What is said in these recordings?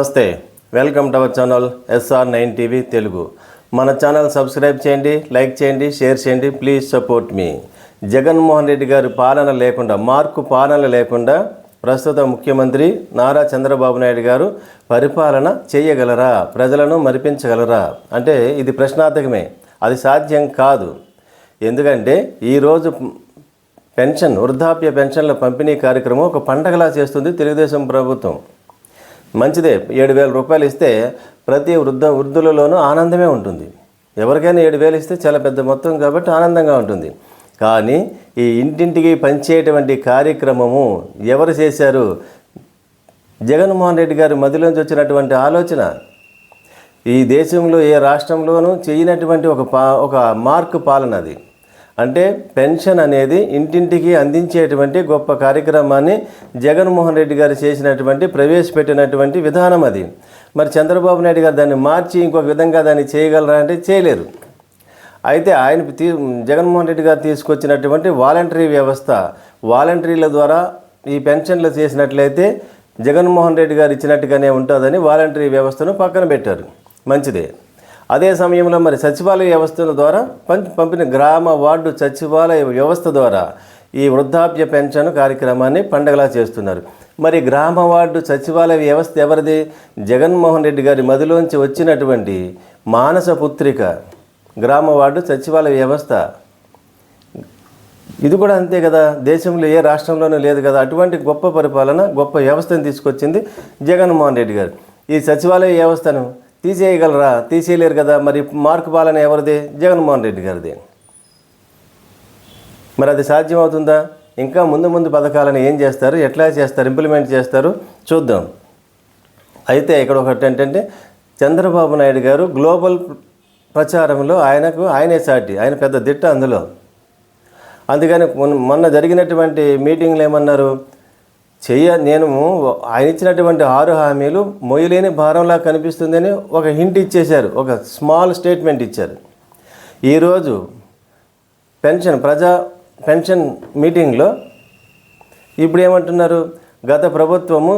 నమస్తే welcome to our channel SR nine TV Telugu. మన channel subscribe చేయండి like చేయండి షేర్ చేయండి ప్లీజ్ సపోర్ట్ మీ. జగన్మోహన్ రెడ్డి గారి పాలన లేకుండా మార్కు పాలన లేకుండా ప్రస్తుత ముఖ్యమంత్రి నారా చంద్రబాబు నాయుడు గారు పరిపాలన చేయగలరా? ప్రజలను మరిపించగలరా? అంటే ఇది ప్రశ్నార్థకమే. అది సాధ్యం కాదు. ఎందుకంటే ఈరోజు పెన్షన్ వృద్ధాప్య పెన్షన్ల పంపిణీ కార్యక్రమం ఒక పండగలా చేస్తుంది తెలుగుదేశం ప్రభుత్వం. మంచిదే. ఏడు వేల రూపాయలు ఇస్తే ప్రతి వృద్ధ వృద్ధులలోనూ ఆనందమే ఉంటుంది. ఎవరికైనా ఏడు వేలు ఇస్తే చాలా పెద్ద మొత్తం కాబట్టి ఆనందంగా ఉంటుంది. కానీ ఈ ఇంటింటికి పంచేటువంటి కార్యక్రమము ఎవరు చేశారు? జగన్మోహన్ రెడ్డి గారి మదిలోంచి వచ్చినటువంటి ఆలోచన. ఈ దేశంలో ఏ రాష్ట్రంలోనూ చేయనటువంటి ఒక పా ఒక మార్క్ పాలన అది. అంటే పెన్షన్ అనేది ఇంటింటికి అందించేటువంటి గొప్ప కార్యక్రమాన్ని జగన్మోహన్ రెడ్డి గారు చేసినటువంటి ప్రవేశపెట్టినటువంటి విధానం అది. మరి చంద్రబాబు నాయుడు గారు దాన్ని మార్చి ఇంకొక విధంగా దాన్ని చేయగలరా అంటే చేయలేరు. అయితే ఆయన తీ జగన్మోహన్ రెడ్డి గారు తీసుకొచ్చినటువంటి వాలంటరీ వ్యవస్థ వాలంటరీల ద్వారా ఈ పెన్షన్లు చేసినట్లయితే జగన్మోహన్ రెడ్డి గారు ఇచ్చినట్టుగానే ఉంటుందని వాలంటరీ వ్యవస్థను పక్కన పెట్టారు. మంచిదే. అదే సమయంలో మరి సచివాలయ వ్యవస్థల ద్వారా పంపిన గ్రామ వార్డు సచివాలయ వ్యవస్థ ద్వారా ఈ వృద్ధాప్య పెన్షన్ కార్యక్రమాన్ని పండగలా చేస్తున్నారు. మరి గ్రామ వార్డు సచివాలయ వ్యవస్థ ఎవరిది? జగన్మోహన్ రెడ్డి గారి మదిలోంచి వచ్చినటువంటి మానస పుత్రిక గ్రామ వార్డు సచివాలయ వ్యవస్థ. ఇది కూడా అంతే కదా? దేశంలో ఏ రాష్ట్రంలోనూ లేదు కదా? అటువంటి గొప్ప పరిపాలన గొప్ప వ్యవస్థను తీసుకొచ్చింది జగన్మోహన్ రెడ్డి గారు. ఈ సచివాలయ వ్యవస్థను తీసేయగలరా? తీసేయలేరు కదా. మరి మార్కు పాలన ఎవరిది? జగన్మోహన్ రెడ్డి గారిది. మరి అది సాధ్యమవుతుందా? ఇంకా ముందు ముందు పథకాలను ఏం చేస్తారు? ఎట్లా చేస్తారు? ఇంప్లిమెంట్ చేస్తారు? చూద్దాం. అయితే ఇక్కడ ఒకటి ఏంటంటే చంద్రబాబు నాయుడు గారు గ్లోబల్ ప్రచారంలో ఆయనకు ఆయనే సాటి. ఆయన పెద్ద దిట్ట అందులో. అందుకని మొన్న- మొన్న జరిగినటువంటి మీటింగ్లు ఏమన్నారు? చెయ్య నేను ఆయన ఇచ్చినటువంటి ఆరు హామీలు మొయ్యలేని భారంలా కనిపిస్తుందని ఒక హింట్ ఇచ్చేశారు ఒక స్మాల్ స్టేట్మెంట్ ఇచ్చారు. ఈరోజు పెన్షన్ ప్రజా పెన్షన్ మీటింగ్లో ఇప్పుడు ఏమంటున్నారు? గత ప్రభుత్వము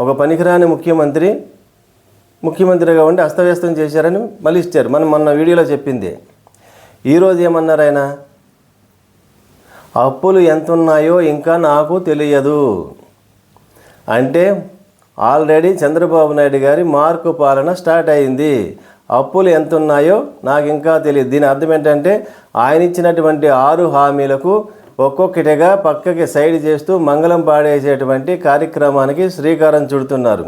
ఒక పనికిరాని ముఖ్యమంత్రి ముఖ్యమంత్రిగా ఉండి అస్తవ్యస్తం చేశారని మళ్ళీ ఇచ్చారు. మనం మొన్న వీడియోలో చెప్పింది. ఈరోజు ఏమన్నారు ఆయన అప్పులు ఎంత ఉన్నాయో ఇంకా నాకు తెలియదు. అంటే ఆల్రెడీ చంద్రబాబు నాయుడు గారి మార్కు పాలన స్టార్ట్ అయింది. అప్పులు ఎంత ఉన్నాయో నాకు ఇంకా తెలియదు. దీని అర్థం ఏంటంటే ఆయన ఇచ్చినటువంటి ఆరు హామీలకు ఒక్కొక్కటిగా పక్కకి సైడ్ చేస్తూ మంగళం పాడేసేటువంటి కార్యక్రమానికి శ్రీకారం చుడుతున్నారు.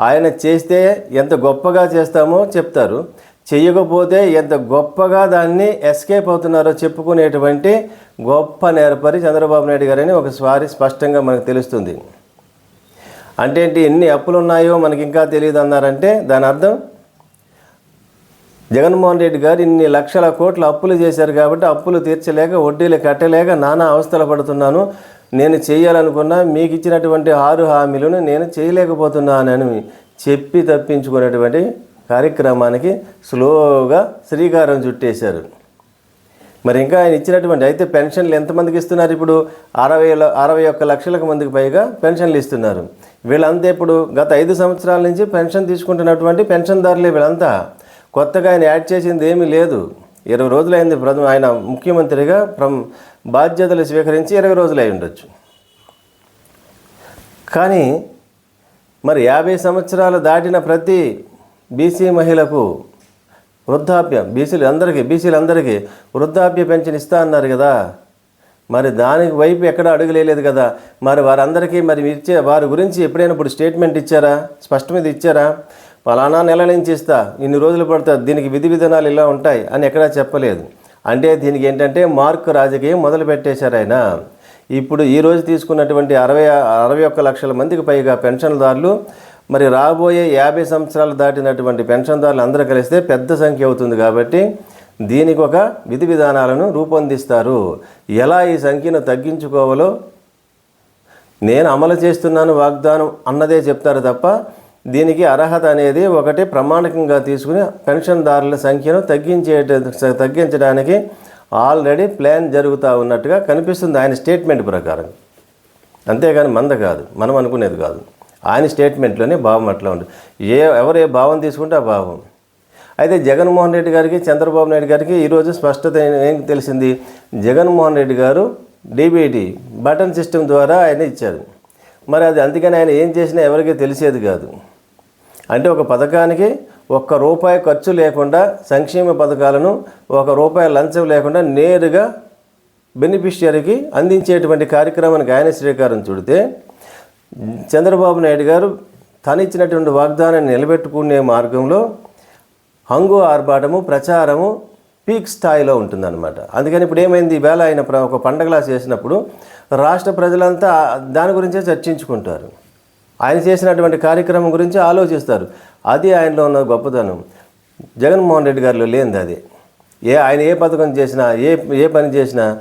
ఆయన చేస్తే ఎంత గొప్పగా చేస్తామో చెప్తారు. చేయకపోతే ఎంత గొప్పగా దాన్ని ఎస్కేప్ అవుతున్నారో చెప్పుకునేటువంటి గొప్ప నేర్పరి చంద్రబాబు నాయుడు గారని ఒకసారి స్పష్టంగా మనకు తెలుస్తుంది. అంటే ఏంటి ఎన్ని అప్పులు ఉన్నాయో మనకి ఇంకా తెలియదు అన్నారంటే దాని అర్థం జగన్మోహన్ రెడ్డి గారు ఇన్ని లక్షల కోట్ల అప్పులు చేశారు కాబట్టి అప్పులు తీర్చలేక వడ్డీలు కట్టలేక నానా అవస్థలు పడుతున్నాను నేను చేయాలనుకున్నా మీకు ఇచ్చినటువంటి ఆరు హామీలను నేను చేయలేకపోతున్నానని చెప్పి తప్పించుకునేటువంటి కార్యక్రమానికి స్లోగా శ్రీకారం చుట్టేశారు. మరి ఇంకా ఆయన ఇచ్చినటువంటి అయితే పెన్షన్లు ఎంతమందికి ఇస్తున్నారు ఇప్పుడు? అరవై అరవై ఒక్క లక్షలకు మందికి పైగా పెన్షన్లు ఇస్తున్నారు. వీళ్ళంతా ఇప్పుడు గత ఐదు సంవత్సరాల నుంచి పెన్షన్ తీసుకుంటున్నటువంటి పెన్షన్దారులే వీళ్ళంతా. కొత్తగా ఆయన యాడ్ చేసింది ఏమీ లేదు. ఇరవై రోజులైంది ప్రథమ ఆయన ముఖ్యమంత్రిగా ప్రం బాధ్యతలు స్వీకరించి ఇరవై రోజులు అయి ఉండొచ్చు. కానీ మరి యాభై సంవత్సరాలు దాటిన ప్రతి బీసీ మహిళకు వృద్ధాప్య బీసీలు అందరికీ బీసీలందరికీ వృద్ధాప్య పెన్షన్ ఇస్తా అన్నారు కదా. మరి దానికి వైపు ఎక్కడ అడుగులేదు కదా. మరి వారందరికీ మరి ఇచ్చే వారి గురించి ఎప్పుడైనా ఇప్పుడు స్టేట్మెంట్ ఇచ్చారా? స్పష్టమైన ఇచ్చారా? ఫలానా నెల నుంచి ఇస్తా ఇన్ని రోజులు పడుతుంది దీనికి విధి విధానాలు ఇలా ఉంటాయి అని ఎక్కడా చెప్పలేదు. అంటే దీనికి ఏంటంటే మార్క్ రాజకీయం మొదలు పెట్టేశారు ఆయన. ఇప్పుడు ఈ రోజు తీసుకున్నటువంటి అరవై అరవై ఒక్క లక్షల మందికి పైగా పెన్షన్దారులు మరి రాబోయే యాభై సంవత్సరాలు దాటినటువంటి పెన్షన్దారులు అందరూ కలిస్తే పెద్ద సంఖ్య అవుతుంది కాబట్టి దీనికి ఒక విధి విధానాలను రూపొందిస్తారు. ఎలా ఈ సంఖ్యను తగ్గించుకోవాలో నేను అమలు చేస్తున్నాను వాగ్దానం అన్నదే చెప్తారు తప్ప దీనికి అర్హత అనేది ఒకటి ప్రమాణికంగా తీసుకుని పెన్షన్దారుల సంఖ్యను తగ్గించే తగ్గించడానికి ఆల్రెడీ ప్లాన్ జరుగుతూ ఉన్నట్టుగా కనిపిస్తుంది ఆయన స్టేట్మెంట్ ప్రకారం. అంతేగాని మంద కాదు. మనం అనుకునేది కాదు. ఆయన స్టేట్మెంట్లోనే భావం అట్లా ఉంది. ఏ ఎవరు ఏ భావం తీసుకుంటే ఆ భావం. అయితే జగన్మోహన్ రెడ్డి గారికి చంద్రబాబు నాయుడు గారికి ఈరోజు స్పష్టత ఏం- ఏం తెలిసింది? జగన్మోహన్ రెడ్డి గారు డీబీటీ బటన్ సిస్టమ్ ద్వారా ఆయన ఇచ్చారు. మరి అది అందుకని ఆయన ఏం చేసినా ఎవరికీ తెలిసేది కాదు. అంటే ఒక పథకానికి ఒక్క రూపాయి ఖర్చు లేకుండా సంక్షేమ పథకాలను ఒక రూపాయి లంచం లేకుండా నేరుగా బెనిఫిషియరీకి అందించేటువంటి కార్యక్రమానికి ఆయన శ్రీకారం చుడితే చంద్రబాబు నాయుడు గారు తను ఇచ్చినటువంటి వాగ్దానాన్ని నిలబెట్టుకునే మార్గంలో హంగు ఆర్భాటము ప్రచారము పీక్ స్థాయిలో ఉంటుందన్నమాట. అందుకని ఇప్పుడు ఏమైంది? ఈవేళ ఆయన ఒక పండగలా చేసినప్పుడు రాష్ట్ర ప్రజలంతా దాని గురించే చర్చించుకుంటారు. ఆయన చేసినటువంటి కార్యక్రమం గురించి ఆలోచిస్తారు. అది ఆయనలో ఉన్న గొప్పతనం. జగన్మోహన్ రెడ్డి గారిలో లేనిది అది. ఏ ఆయన ఏ పథకం చేసినా ఏ ఏ పని చేసినా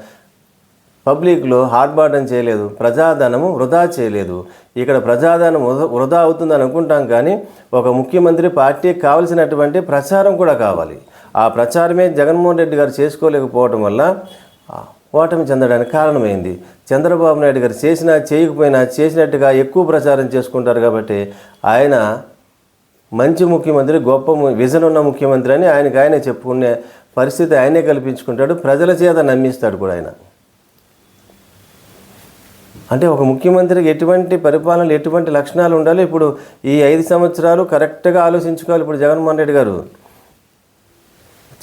పబ్లిక్లో హార్బాటం చేయలేదు ప్రజాధనము వృధా చేయలేదు. ఇక్కడ ప్రజాధనం వృధా- వృధా అనుకుంటాం కానీ ఒక ముఖ్యమంత్రి పార్టీకి కావలసినటువంటి ప్రచారం కూడా కావాలి. ఆ ప్రచారమే జగన్మోహన్ రెడ్డి గారు చేసుకోలేకపోవటం వల్ల ఓటమి చెందడానికి కారణమైంది. చంద్రబాబు నాయుడు గారు చేసినా చేయకపోయినా చేసినట్టుగా ఎక్కువ ప్రచారం చేసుకుంటారు కాబట్టి ఆయన మంచి ముఖ్యమంత్రి గొప్ప విజన్ ఉన్న ముఖ్యమంత్రి అని ఆయనకు ఆయనే చెప్పుకునే పరిస్థితి ఆయనే కల్పించుకుంటాడు. ప్రజల చేత నమ్మిస్తాడు కూడా ఆయన. అంటే ఒక ముఖ్యమంత్రికి ఎటువంటి పరిపాలనలు ఎటువంటి లక్షణాలు ఉండాలి ఇప్పుడు ఈ ఐదు సంవత్సరాలు కరెక్ట్గా ఆలోచించుకోవాలి ఇప్పుడు జగన్మోహన్ రెడ్డి గారు.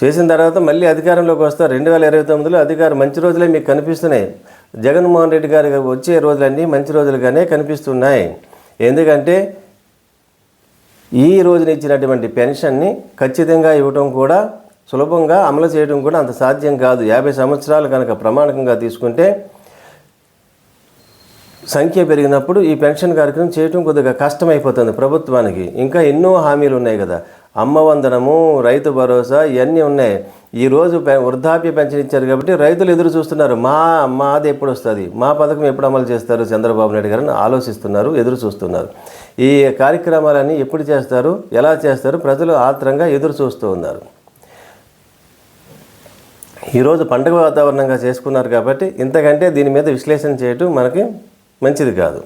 చేసిన తర్వాత మళ్ళీ అధికారంలోకి వస్తారు. రెండు వేల ఇరవై తొమ్మిదిలో అధికారం మంచి రోజులే మీకు కనిపిస్తున్నాయి. జగన్మోహన్ రెడ్డి గారు వచ్చే రోజులన్నీ మంచి రోజులుగానే కనిపిస్తున్నాయి. ఎందుకంటే ఈ రోజున ఇచ్చినటువంటి పెన్షన్ని ఖచ్చితంగా ఇవ్వటం కూడా సులభంగా అమలు చేయడం కూడా అంత సాధ్యం కాదు. యాభై సంవత్సరాలు కనుక ప్రమాణకంగా తీసుకుంటే సంఖ్య పెరిగినప్పుడు ఈ పెన్షన్ కార్యక్రమం చేయటం కొద్దిగా కష్టమైపోతుంది ప్రభుత్వానికి. ఇంకా ఎన్నో హామీలు ఉన్నాయి కదా అమ్మవందనము రైతు భరోసా ఇవన్నీ ఉన్నాయి. ఈరోజు పె- వృద్ధాప్య పెన్షన్ ఇచ్చారు కాబట్టి రైతులు ఎదురు చూస్తున్నారు. మా మాది ఎప్పుడు వస్తుంది మా పథకం ఎప్పుడు అమలు చేస్తారు? చంద్రబాబు నాయుడు గారిని ఆలోచిస్తున్నారు ఎదురు చూస్తున్నారు. ఈ కార్యక్రమాలన్నీ ఎప్పుడు చేస్తారు? ఎలా చేస్తారు? ప్రజలు ఆత్రంగా ఎదురు చూస్తూ ఉన్నారు. ఈరోజు పండుగ వాతావరణంగా చేసుకున్నారు కాబట్టి ఇంతకంటే దీని మీద విశ్లేషణ చేయటం మనకి మంచిది కాదు.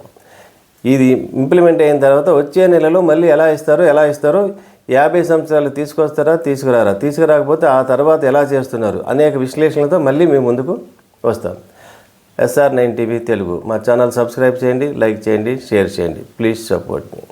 ఇది ఇంప్లిమెంట్ అయిన తర్వాత వచ్చే నెలలో మళ్ళీ ఎలా ఇస్తారో ఎలా ఇస్తారో యాభై సంవత్సరాలు తీసుకొస్తారా తీసుకురారా? తీసుకురాకపోతే ఆ తర్వాత ఎలా చేస్తున్నారు? అనేక విశ్లేషణలతో మళ్ళీ మేము ముందుకు వస్తాం. SR nine TV Telugu. మా ఛానల్ సబ్స్క్రైబ్ చేయండి లైక్ చేయండి షేర్ చేయండి. Please support me.